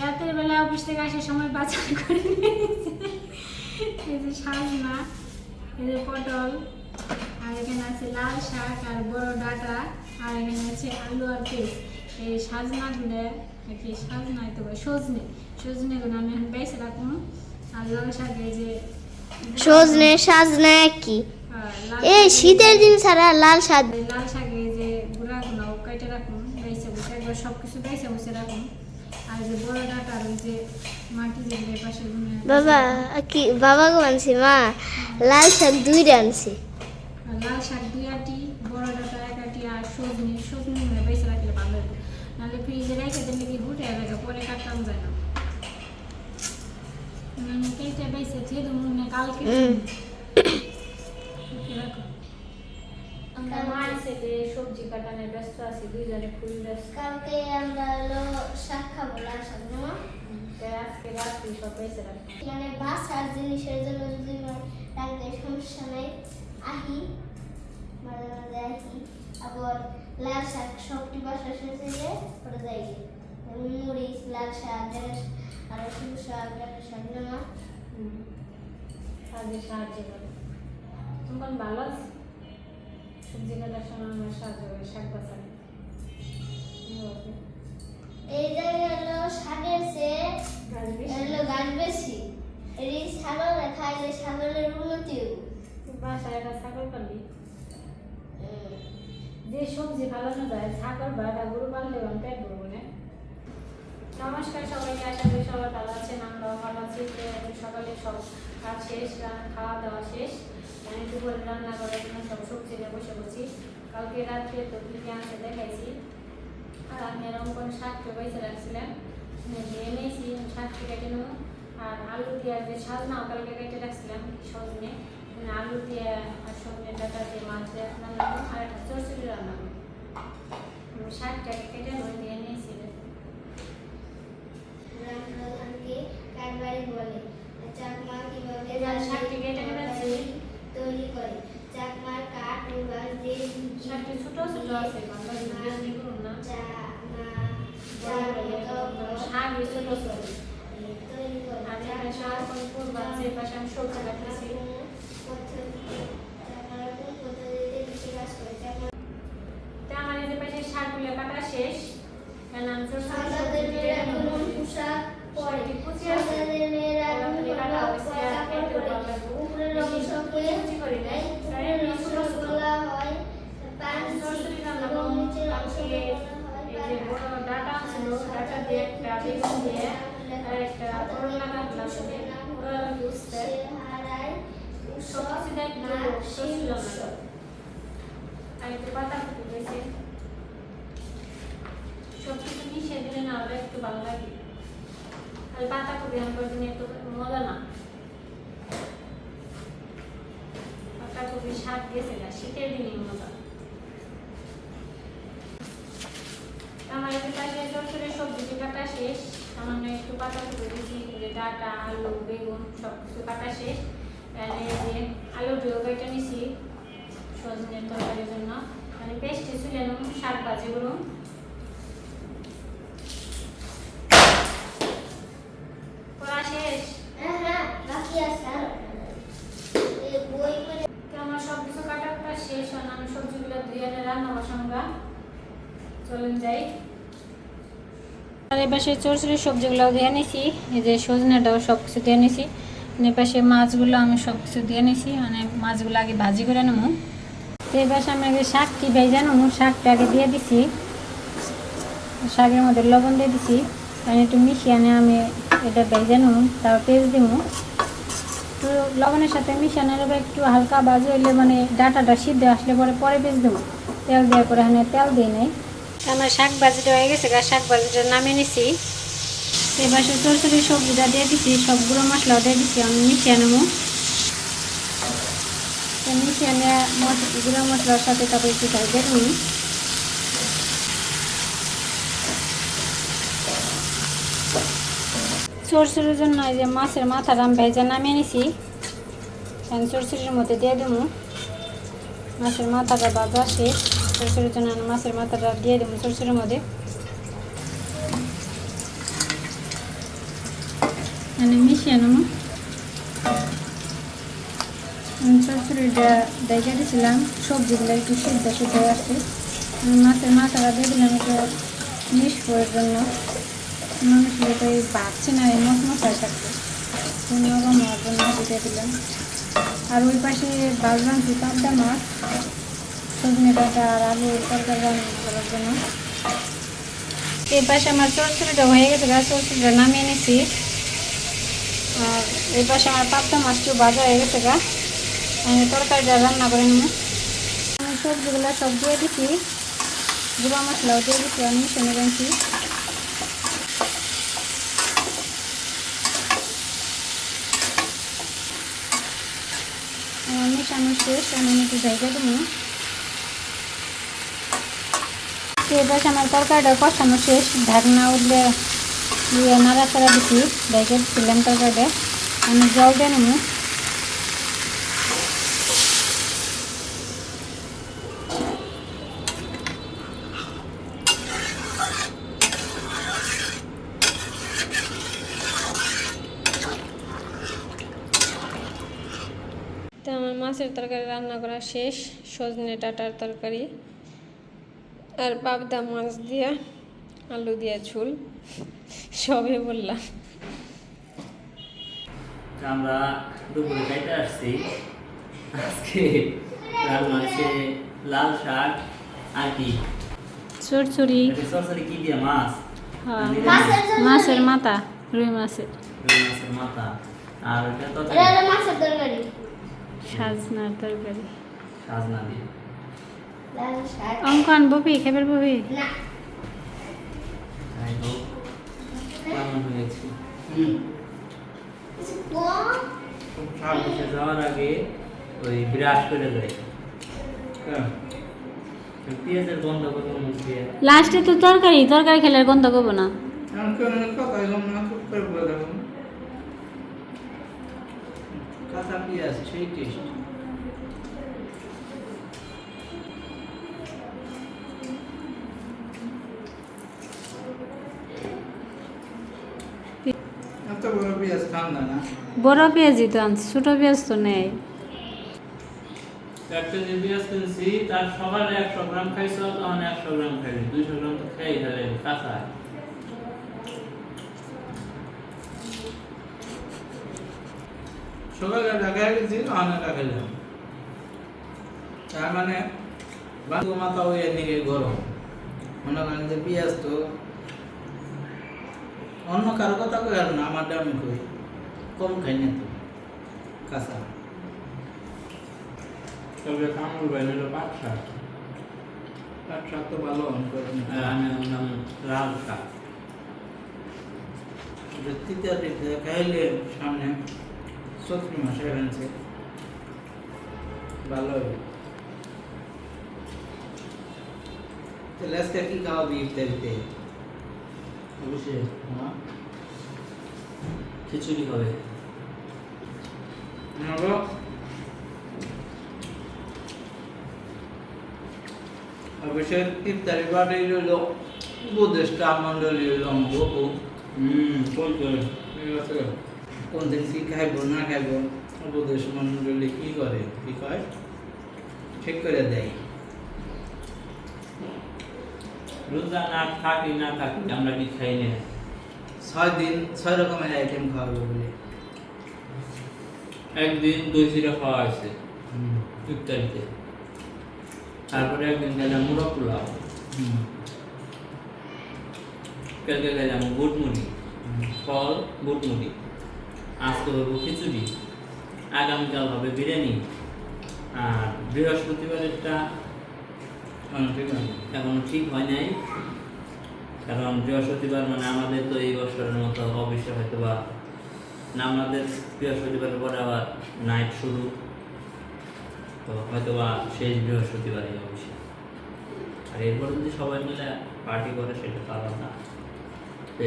রাতের বেলা অফিস থেকে আসার সময় বাজার করে নিয়েছে। এই যে সাজনা এই যে পটল আর এখানে আছে লাল শাক আর বড় ডাটা আর এখানে আছে আলু আর পেঁয়াজ। এই সাজনা গুলো কি সাজনা তো সজনে। সজনে গুলো আমি এখন বেছে রাখুন আর লাল শাক এই যে সজনে সাজনে কি এই শীতের দিন ছাড়া লাল শাক লাল শাক এই যে গুঁড়া গুলো কেটে রাখুন বেছে বসে একবার সব কিছু বেছে বসে রাখুন বাবা কি বাবা গো আনছি মা। লাল শাক দুইটা আনছি। লাল শাক দুই আটি বড় ডাটা এক আটি আর সজনে সজনে গুলো বেছে রাখলে ভালো হবে নাহলে ফ্রিজে রেখে দিলে কি ঘুটে লাগে পরে কাটতাম যায় না। মানে কেটে বেছে খেয়ে দেবো না কালকে সবজি কাটানে ব্যস্ত আছি দুইজনে ফুল ব্যস্ত। কালকে আমরা হলো শাক খাব লাল শাক জানো আজকে রাত্রি সব রাখব। মানে বাসার জিনিসের জন্য যদি রাখতে সমস্যা নেই। আহি মাঝে মাঝে আহি আবার লাল শাক সবটি বাসা শেষে যে করে যাই মরিচ লাল শাক আর সবুজ শাক শাক জানো কাজে সাহায্য করে। তোমার ভালো আছে? সবজি কাটার সময় আমার সাহায্য করে শাক বাঁচানো এই জায়গায় হলো শাকের চেয়ে হলো গাছ বেশি। এই ছাগল খাইলে ছাগলের উন্নতি বাসায় একটা ছাগল পালি। যে সবজি ফালানো যায় ছাগল বা গরু পাললে পেট ভরবো। নমস্কার সবাইকে, আশা করি সবাই ভালো আছেন, আমরাও ভালো আছি। সকালে সব কাজ শেষ খাওয়া দাওয়া শেষ। আমি দুপুরে রান্না করার জন্য সব সবজি বসে বসি কালকে রাত্রে তো কিনে আনতে দেখাইছি। আর আমি এরকম করে শাকটা বেঁচে রাখছিলাম। নিয়েছি শাকটা কেটে নেব। আর আলু দিয়ে যে সাজনা কালকে কেটে রাখছিলাম সজনে। আলু দিয়ে আর সজনে ডাটা দিয়ে মাছ দিয়ে রান্না করব। আর একটা চরচড়ি রান্না করব। আমি শাকটা কেটে নেব, দিয়ে নিয়েছি রামপ্রধানকে কারবারি বলে চাকমা কীভাবে এবার শাকটি কেটে ফেলেছি। তৈরি করে চাকমার কাঠ ও গাছ দিয়ে শাকটি ছোটো ছোটো আছে বাংলা বেশি করুন না চাকমা শাক ছোটো ছোটো তৈরি করে আর এখানে শাক করব আছে পাশে আমি সবজি কাটতেছি চাকমার কোন পদ্ধতিতে বেশি কাজ করে চাকমা তা আমার এই যে পাশে শাকগুলো কাটা শেষ কারণ আমি ছোট ছোট সাঁওতালদের সবজি মেয়েরা কেটে কোনো নেব। পোশাক পরে সবজি কুচি আছে। সাঁওতালদের মেয়েরা তাড়াতাড়ি কাটা হয়েছে, আর কাপড় খেতেও পরে ভালো লাগবে। উপরের বেশি অংশকে কুচি করি নাই। কারণ উপরের এমনি ছোট অংশ ছোট। বলা হয় পাঞ্চি সরষে রান্না এবং করব। নিচের আজকে অংশকে এই বলা যে হয় বড় ডাটা ছিল, ডাটা দিয়ে একটা বেগুন দিয়ে আর একটা করলা কাটলাম। সব কিছু আর একটু। সব কিছু মিশিয়ে দিলে না একটু ভালো লাগে আর বাঁধাকপি আমি দিন একটু মজা না বাঁধাকপি স্বাদ না শীতের দিনে মজা আমার কাছে পাশে সরষের সবজি কাটা শেষ। সামান্য একটু বাঁধাকপি দিয়েছি যে ডাটা, আলু, বেগুন সব কিছু কাটা শেষ। আলু ঢেউ কেটে নিছি সজনের তরকারির জন্য। মানে পেস্টে ছিলেন শাক ভাজি করুন করা শেষ হ্যাঁ হ্যাঁ বাকি আছে আরও। এই বই করে তো আমার সব কিছু কাটা কাটা শেষ হন আমি সবজিগুলো ধুয়ে এনে রান্না বসাঙ্গা চলেন যাই আর এবার সেই চরচড়ি সবজিগুলো দিয়ে নিছি, এই যে সজনাটাও সব কিছু দিয়ে নিছি। এ পাশে মাছগুলো আমি সব কিছু দিয়ে নিছি মানে মাছগুলো আগে ভাজি করে নেব। তো এবার আমি আগে শাক শাকটি ভেজে নেব শাকটা আগে দিয়ে দিছি। শাকের মধ্যে লবণ দিয়ে দিছি মানে একটু মিশিয়ে আনে আমি এটা ভেজে নেব তারপর পেঁয়াজ দিব একটু লবণের সাথে মিশানো নেবে একটু হালকা বাজে হলে মানে ডাটাটা সিদ্ধ আসলে পরে পরে বেশ দেবো। তেল দেওয়ার পরে এখানে তেল দিয়ে নাই। আমার শাক ভাজিটা হয়ে গেছে গা শাক ভাজিটা নামিয়ে নিছি। এবার সে চরচরি সবজিটা দিয়ে দিছি সবগুলো মশলাও দিয়ে দিছি, আমি মিশিয়ে নেব। মিশিয়ে মশ- গুঁড়ো মশলার সাথে তারপরে একটু তাই দেখুন সরষের জন্য এই যে মাছের মাথাটা আমি ভেজে নামিয়ে নিছি। সরষের মধ্যে দিয়ে দেবো। মাছের মাথাটা বাজা শেষ। সরষের জন্য মাছের মাথাটা দিয়ে দেবো সরষের মধ্যে। মানে মিশিয়ে নেব। চচড়িটা দেখে দিয়েছিলাম সবজিগুলো একটু সিদ্ধ সিদ্ধ আসছে। মাছের মাথাটা দিয়ে দিলাম একটু মিশবোর জন্য। মানুষগুলো তো এই না এই মশ থাকছে নরম জন্য দিয়ে দিলাম। আর ওই পাশে বানছি পাবদা মাছ। সজনে ডাটা আর আলু তরকারি রান্না করার জন্য এই পাশে আমার চরচড়িটা হয়ে গেছে গাছ চরচড়িটা নামিয়ে নিছি আর এই পাশে আমার পাবদা মাছটিও ভাজা হয়ে গেছে গা আমি তরকারিটা রান্না করে নেব আমি সবজিগুলো সব দিয়ে দিছি গুঁড়া মশলাও দিয়ে দিছি আমি মিশিয়ে নিয়েছি আমার শেষ, আমি একটু জায়গা দেবো এবার আমার তরকারিটা কষানো শেষ। ঢাকনা উঠলে দিয়ে নাড়াচাড়া দিছি। জায়গা দিচ্ছিলাম তরকারিটা। আমি জল দিয়ে নেব। তো আমার মাছের তরকারি রান্না করা শেষ। সজনে ডাটার তরকারি। আর পাবদা মাছ দিয়া আলু দিয়া ঝোল সবে বললাম। তো আমরা দুপুরে খাইতে আসছি। আজকে রান্না হয়েছে লাল শাক আর কি? চড়চড়ি এটা কি দিয়ে? মাছ? হ্যাঁ। মাছের মাথা রুই মাছের। রুই মাছের মাথা। আর ওটা তো মাছের তরকারি। সাজনার তরকারি। সাজনা দিয়ে। অঙ্কন ববি খেবার ববি। যাওয়ার আগে ওই বিরাট করে দেয়। পেঁয়াজের গন্ধ কত লাস্টে তো তরকারি তরকারি খেলে আর গন্ধ করব না। কাঁচা পেঁয়াজ সেই টেস্ট বড় পেঁয়াজই তো আনছি ছোটো পেঁয়াজ তো নেই। একটা যে পেঁয়াজ কিনছি তার সকালে একশো গ্রাম খাইছো তখন একশো গ্রাম খাইলি দুইশো গ্রাম তো খেয়ে ফেলে কাঁচা। সকালে ঢাকায় গেছি অনেক ঢাকাইলাম তার মানে মাথা ওই গরম। মনে করেন যে পেঁয়াজ তো অন্য কারও কথা কই আর না আমার দামি কই। কম খাই না তো। কাঁচা। তবে কামড় বাইরে হলো পাট শাক তার শাক তো ভালো লাল শাক তৃতীয় খাইলে সামনে চৈত্র মাসে ফেলছে ভালো হবে। তাহলে আজকে কি খাওয়াবি ইফতারিতে? অবশ্যই। হ্যাঁ। খিচুড়ি হবে। অবশ্যই ইফতারি বাড়ি রইল উপদেষ্টা মন্ডলী রইল বহু কোন করে ঠিক আছে কোন দিন কি খাইব না খাইব উপদেশ মন্ডলী কি করে কি কয় ঠিক করে দেয় রোজা না থাকি না থাকি আমরা কি খাই না ছয় দিন ছয় রকমের আইটেম খাওয়াবো বলে একদিন দই চিরা খাওয়া হয়েছে ইফতারিতে তারপরে একদিন গেলাম মুড়া পোলাও। কালকে গেলাম বুট মুড়ি ফল বুট মুড়ি আজকে হব খিচুড়ি, আগামীকাল হবে বিরিয়ানি, আর বৃহস্পতিবারেরটা এখনও ঠিক হয় নাই, কারণ বৃহস্পতিবার মানে আমাদের তো এই বছরের মতো অবশ্যই হয়তো বা না আমাদের বৃহস্পতিবারের পরে আবার নাইট শুরু। তো হয়তো বা শেষ বৃহস্পতিবারই অবশ্যই। আর এরপর যদি সবাই মিলে পার্টি করে, সেটা তো আলাদা।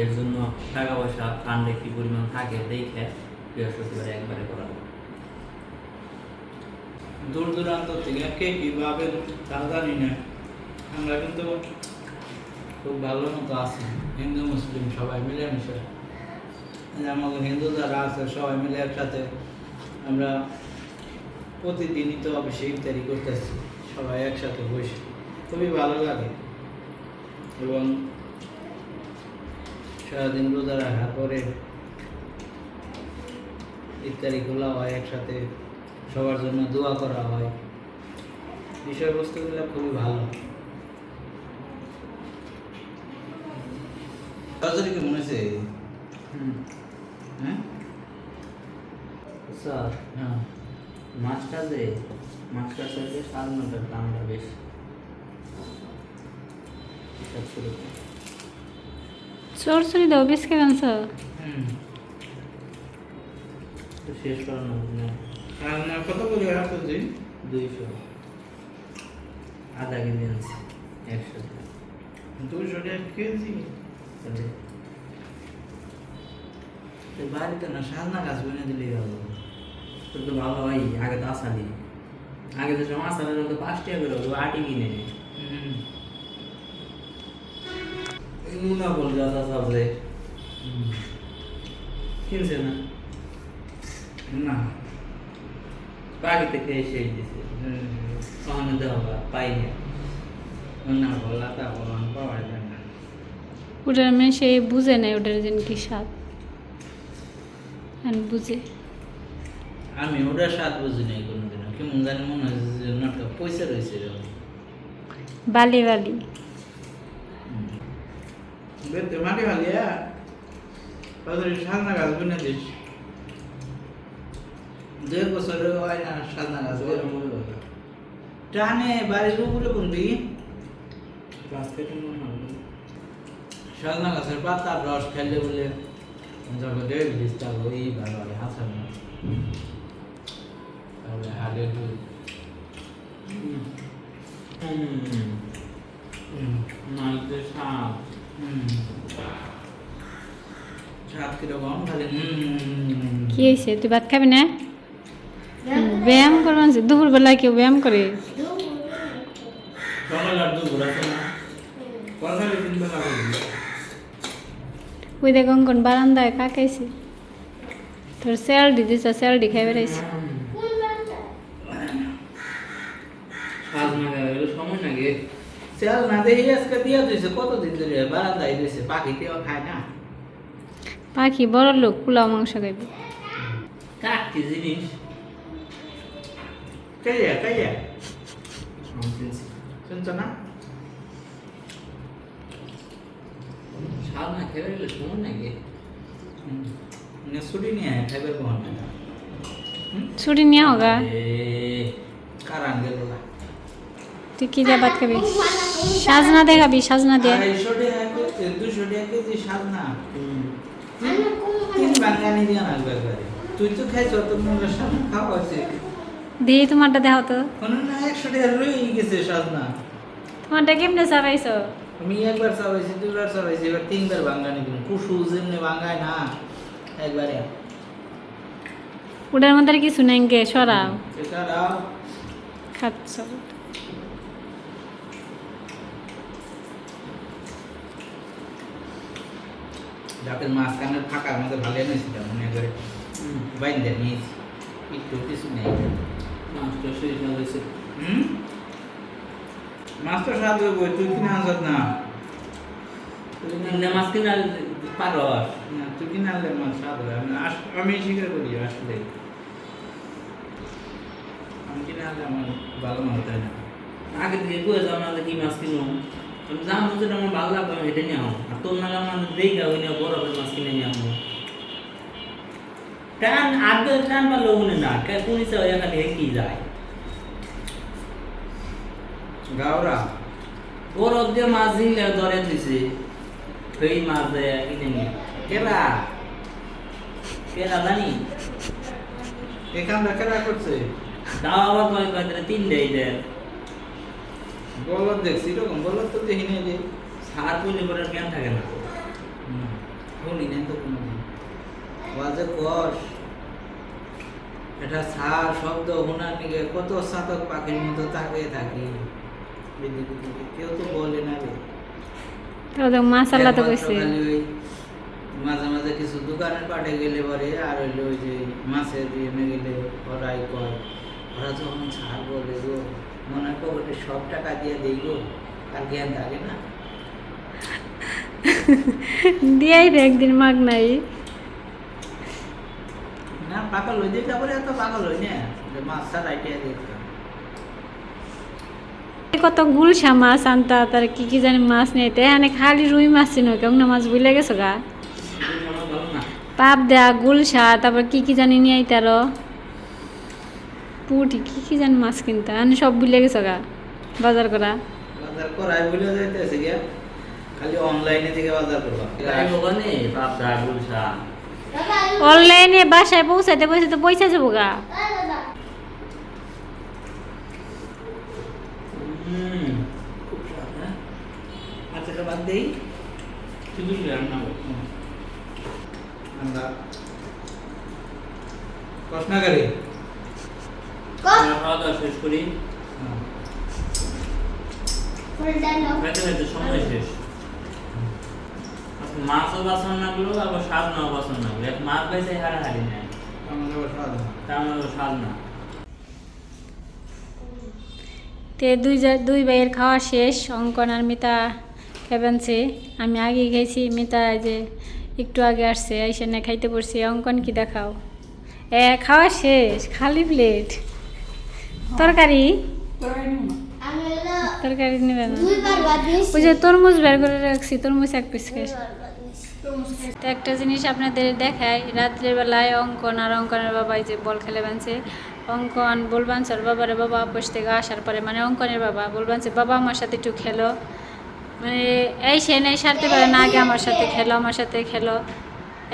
এর জন্য টাকা পয়সা ফান্ড একটি পরিমাণ থাকে, দেখে বৃহস্পতিবারে একবারে করা। দূর দূরান্ত থেকে কে কীভাবে তা জানি না। আমরা কিন্তু খুব ভালো মতো আছি, হিন্দু, মুসলিম, সবাই মিলেমিশে। আমাদের হিন্দু যারা আছে, সবাই মিলে একসাথে আমরা প্রতিদিনই তো অবশ্যই ইফতারি করতেছি, সবাই একসাথে বসে। খুবই ভালো লাগে। এবং সারাদিন রোজা রাখার পরে ইফতারি খোলা হয় একসাথে, সবার জন্য দোয়া করা হয়। বিষয়বস্তুগুলো খুবই ভালো। সরাসরি কেমন হয়েছে হ্যাঁ? স্যার হ্যাঁ। মাছটা যে মাছটা সাথে সাধারণটার দামটা বেশি। টাকা চরচরি দাও বেশ কেন স্যার হুম। তো শেষ করানো না কত করে দিন? দুইশো। আধা কেজি আনছি একশো দুশো টাকা কেজি? তাহলে তো বাড়িতে না, সাজনা গাছ বনে দিলেই ভালো তোর তো ভালো হয়, আগে তো আগে তো তো পাঁচ টাকা কিনে নি। বলা তা পাওয়া যায় না। ওটার বুঝে নাই ওটার যেন কি স্বাদ। বুঝে। আমি ওটার স্বাদ বুঝি নাই কোনোদিনও। কেমন জানি মনে হয়েছে যে নাটক পয়সা রয়েছে বালি বালি। বেতে মাটি ভালিয়া তাদের সাজনা গাছ বনে দিস। দেড় বছরে হয় না সাজনা গাছ টানে বাড়ির উপরে মনে হয়। সাজনা গাছের পাতার রস খেলে বলে যখন দেড় বিশ ওই ভালো হয় হাসান তাহলে হাড়ের দুধ স্বাদ কীরকম খালি কি হয়েছে তুই ভাত খাবি না? ব্যায়াম করবেন দুপুরবেলা কেউ ব্যায়াম করে? সকাল আর দুপুর আছে না? কথা ওই দেখ অঙ্কন বারান্দায় কাকাইছে। তোর স্যালাডি দিছে স্যালাডি খাই বেড়াইছে। পাখি কেউ খায় না। পাখি বড় লোক পোলাও মাংস খাইবে। জিনিস। শুনছো না? না খেয়ে গেলে সময় লাগে ছুটি নিয়ে আয় খাইবার কখন ছুটি নিয়ে হোগা গেল তুই কি যা ভাত খাবি? সাজনা দেখাবি সাজনা দিয়ে আড়াইশো দুশো টাকা কেজি স্বাদ তিন বাঙালি দিয়ে না তুই তো খাইছ তোর মনের সামনে খাওয়া আছে। দিয়ে তোমারটা দেখাও তো। কোনো না একশো টাকা রয়ে গেছে স্বাদ তোমারটা কেমনে চাবাইছো আমি একবার চাবাইছি দুবার চাবাইছি এবার তিনবার বাঙালি দিন কুসু যেমনি বাঙায় না একবারে। ওটার মধ্যে আর কিছু নাই গে সরাও। এছাড়াও খাচ্ছ। যাতে মাঝখানের ফাঁকার মধ্যে ভালো এনেছিল মনে করে বাইন্দে নিয়েছি। একটু কিছু নেই। মাছটা শেষ হয়েছে হুম? মাছ তো স্বাদ হইব তুই কিনে আনছত না। না মাছ কিনা পারো না, তুই কিনে আনলে মাছ স্বাদ হয় আমি আমি স্বীকার করি আসলে। আমি কিনে আনলে আমার ভালো মাছ তাই না? আগে থেকে কয়ে যাও না কি মাছ কিনো আমি যা মাছ আমার ভালো লাগবে আমি এটা নিয়ে আনো আর তোর নাহলে আমার দেখা ওই নিয়ে বড় করে মাছ কিনে নিয়ে টান আগে টান না কি যায়? গাওরা। মাছ দিলে ধরে দিছে সেই মাছ দেয় কিনে নিয়ে কেরা কেনা জানি কেরা করছে? আবার কয় তিন দেয় দেয় বলত দেখছি এরকম বলত তো দেখি নাই যে। সার পইলে পরে জ্ঞান থাকে না। শুনি নাই তো কোনোদিন। ওয়াজে কস এটা সার শব্দ শোনার নিকে কত সাতক পাখির মতো তাকিয়ে থাকি। কেউ তো বলে না রে তাও মাসাল্লা তো কইছে মাঝে মাঝে কিছু দোকানের পাটে গেলে পরে আর হইল ওই যে মাছের দিয়ে গেলে ওরাই কয়। ওরা যখন ছাড় বলে গো মনে পকেটে সব টাকা দিয়ে দেই গো আর জ্ঞান থাকে না। দিয়াই রে একদিন মাগ নাই। না পাগল হয়ে যেতে পারে এত পাগল হই না। মাছ ছাড়াই টিয়া কত গুলশা মাছ আনতা তার কি কি জানি মাছ নেই তো এখানে খালি রুই মাছ ছিল কেমন মাছ বুঝলে গেছো গা? পাপ দেয়া গুলশা তারপর কি কি জানি নিয়ে আইতার পুটি কি কি জানি মাছ কিনতা আমি সব বুঝলে গেছো গা বাজার করা? বাজার করাই বলে যাইতেছে গিয়া খালি অনলাইনে থেকে বাজার করবা। অনলাইনে বাসায় পৌঁছাইতে পৌঁছাইতে পয়সা যাব গা আয় দাদা হুম খুব স্বাদ হ্যাঁ মাছটা বাদ দেই। রান্না আমরা কৃষ্ণাগারে খাওয়া দাওয়া শেষ করি। খাইতে খাইতে সময় শেষ। মাছও বাসন না গুলো আবার স্বাদ নাও বাসন না গুলো এক মাছ পাইছে হারাহারি নেয় আমাদের হয়। তার মধ্যে স্বাদ না তে দুই দুই ভাইয়ের খাওয়া শেষ অঙ্কন আর মিতা খেবেনছে আমি আগে খেয়েছি মিতা যে একটু আগে আসছে এসে না খাইতে পড়ছি অঙ্কন কি দেখাও? এ খাওয়া শেষ খালি প্লেট তরকারি? তরকারি নেবে না। দুইবার বাদ নিছি ওই যে তরমুজ বের করে রাখছি তরমুজ এক পিস নিছি তো একটা জিনিস আপনাদের দেখায় রাত্রের বেলায় অঙ্কন আর অঙ্কনের বাবা এই যে বল খেলে বানছে অঙ্কন বলবানছে ওর বাবারে বাবা আপোষ থেকে আসার পরে মানে অঙ্কনের বাবা বলবানছে বাবা আমার সাথে একটু খেলো। মানে এই সে নেই, সারতে পারে না, আগে আমার সাথে খেলো, আমার সাথে খেলো।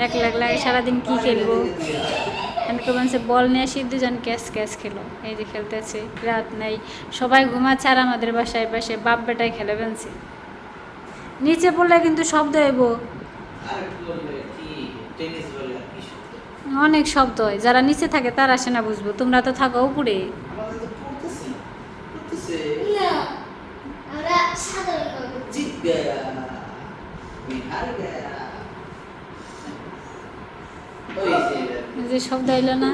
এক লাখ লাগে সারাদিন কি খেলব? আমাকে বলছে, বল নিয়ে আসি, দুজন ক্যাশ ক্যাশ খেলো। এই যে খেলতেছে, রাত নাই। সবাই ঘুমাচ্ছে আর আমাদের বাসায় পাশে বাপ বেটাই খেলে বানছে নিচে পড়লে কিন্তু শব্দ এবো অনেক শব্দ হয়। যারা নিচে থাকে, তারা আসে না বুঝব। তোমরা তো থাকো উপরে। আমাদের তো পড়তেছে না পড়তেছে না আমরা সাধারণ ভাবে জিত গয়া मैं हार गया ওই যে এই যে শব্দ এলো না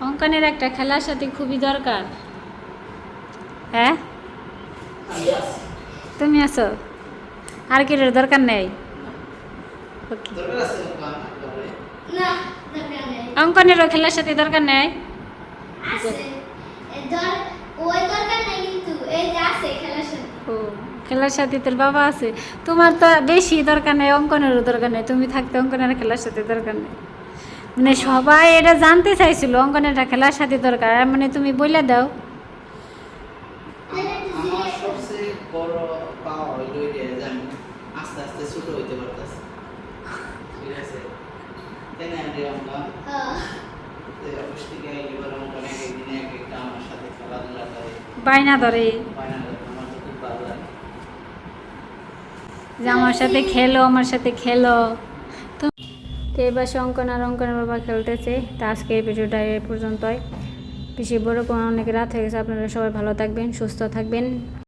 অঙ্কনের একটা খেলার সাথে খুবই দরকার হ্যাঁ আমি আছি তুমি আছো আর কি দরকার নেই ওকে দরকার আছে বাবা করে না দরকার নেই অঙ্কনেরও খেলার সাথে দরকার নেই ও খেলার সাথে তোর বাবা আছে? তোমার তো বেশি দরকার নেই অঙ্কনেরও দরকার নেই। তুমি থাকতে অঙ্কনের খেলার সাথে দরকার নেই। মানে সবাই এটা জানতে চাইছিল অঙ্কনের খেলার সাথে দরকার। মানে তুমি বলে দাও। আমার সবচেয়ে বড় পাওয়া হইল এটা যে আমি আস্তে আস্তে ছোট হইতে পারতেছি ঠিক আছে তাই না রে আমরা হ্যাঁ অফিস থেকে এবার আমরা এক একদিনে এক একটা আমার সাথে খেলাধুলা করে বায়না ধরে যে আমার সাথে খেলো, আমার সাথে খেলো। তো তো এবার অঙ্কন আর অঙ্কনের বাবা খেলতেছে, তো আজকে এই ভিডিওটা এ পর্যন্তই। বেশি বড় কোনো অনেক রাত হয়ে গেছে, আপনারা সবাই ভালো থাকবেন, সুস্থ থাকবেন।